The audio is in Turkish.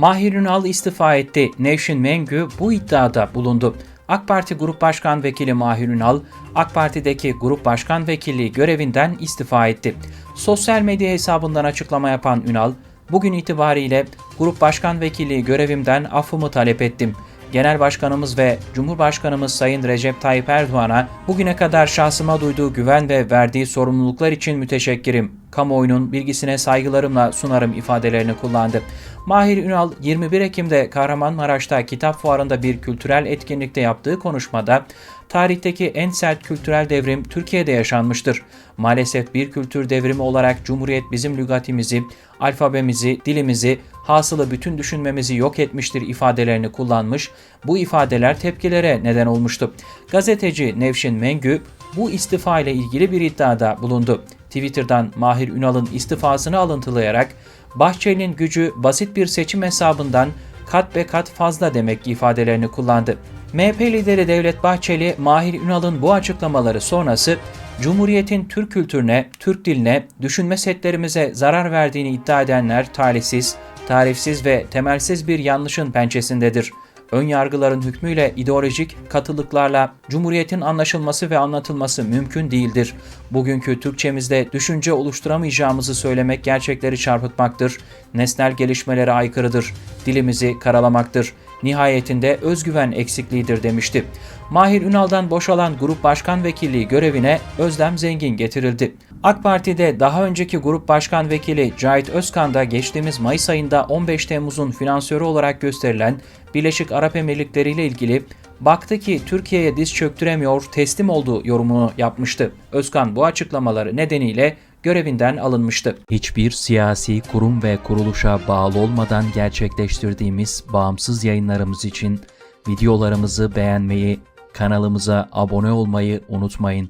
Mahir Ünal istifa etti. Nevşin Mengü bu iddiada bulundu. AK Parti Grup Başkan Vekili Mahir Ünal, AK Parti'deki Grup Başkan Vekilliği görevinden istifa etti. Sosyal medya hesabından açıklama yapan Ünal, bugün itibariyle Grup Başkan Vekilliği görevimden affımı talep ettim. Genel Başkanımız ve Cumhurbaşkanımız Sayın Recep Tayyip Erdoğan'a bugüne kadar şahsıma duyduğu güven ve verdiği sorumluluklar için müteşekkirim. Kamuoyunun bilgisine saygılarımla sunarım ifadelerini kullandı. Mahir Ünal 21 Ekim'de Kahramanmaraş'ta kitap fuarında bir kültürel etkinlikte yaptığı konuşmada tarihteki en sert kültürel devrim Türkiye'de yaşanmıştır. Maalesef bir kültür devrimi olarak Cumhuriyet bizim lügatimizi, alfabemizi, dilimizi, hasılı bütün düşünmemizi yok etmiştir ifadelerini kullanmış. Bu ifadeler tepkilere neden olmuştu. Gazeteci Nevşin Mengü bu istifa ile ilgili bir iddiada bulundu. Twitter'dan Mahir Ünal'ın istifasını alıntılayarak Bahçeli'nin gücü basit bir seçim hesabından kat be kat fazla demek ifadelerini kullandı. MHP lideri Devlet Bahçeli, Mahir Ünal'ın bu açıklamaları sonrası Cumhuriyet'in Türk kültürüne, Türk diline, düşünme setlerimize zarar verdiğini iddia edenler talihsiz, tarifsiz ve temelsiz bir yanlışın pençesindedir. Ön yargıların hükmüyle ideolojik katılıklarla Cumhuriyet'in anlaşılması ve anlatılması mümkün değildir. Bugünkü Türkçemizde düşünce oluşturamayacağımızı söylemek gerçekleri çarpıtmaktır, nesnel gelişmelere aykırıdır, dilimizi karalamaktır, nihayetinde özgüven eksikliğidir demişti. Mahir Ünal'dan boşalan Grup Başkan Vekilliği görevine Özlem Zengin getirildi. AK Parti'de daha önceki Grup Başkan Vekili Cahit Özkan da geçtiğimiz Mayıs ayında 15 Temmuz'un finansörü olarak gösterilen Birleşik Arap Emirlikleri ile ilgili baktı ki Türkiye'ye diz çöktüremiyor, teslim olduğu yorumunu yapmıştı. Özkan bu açıklamaları nedeniyle görevinden alınmıştı. Hiçbir siyasi kurum ve kuruluşa bağlı olmadan gerçekleştirdiğimiz bağımsız yayınlarımız için videolarımızı beğenmeyi, kanalımıza abone olmayı unutmayın.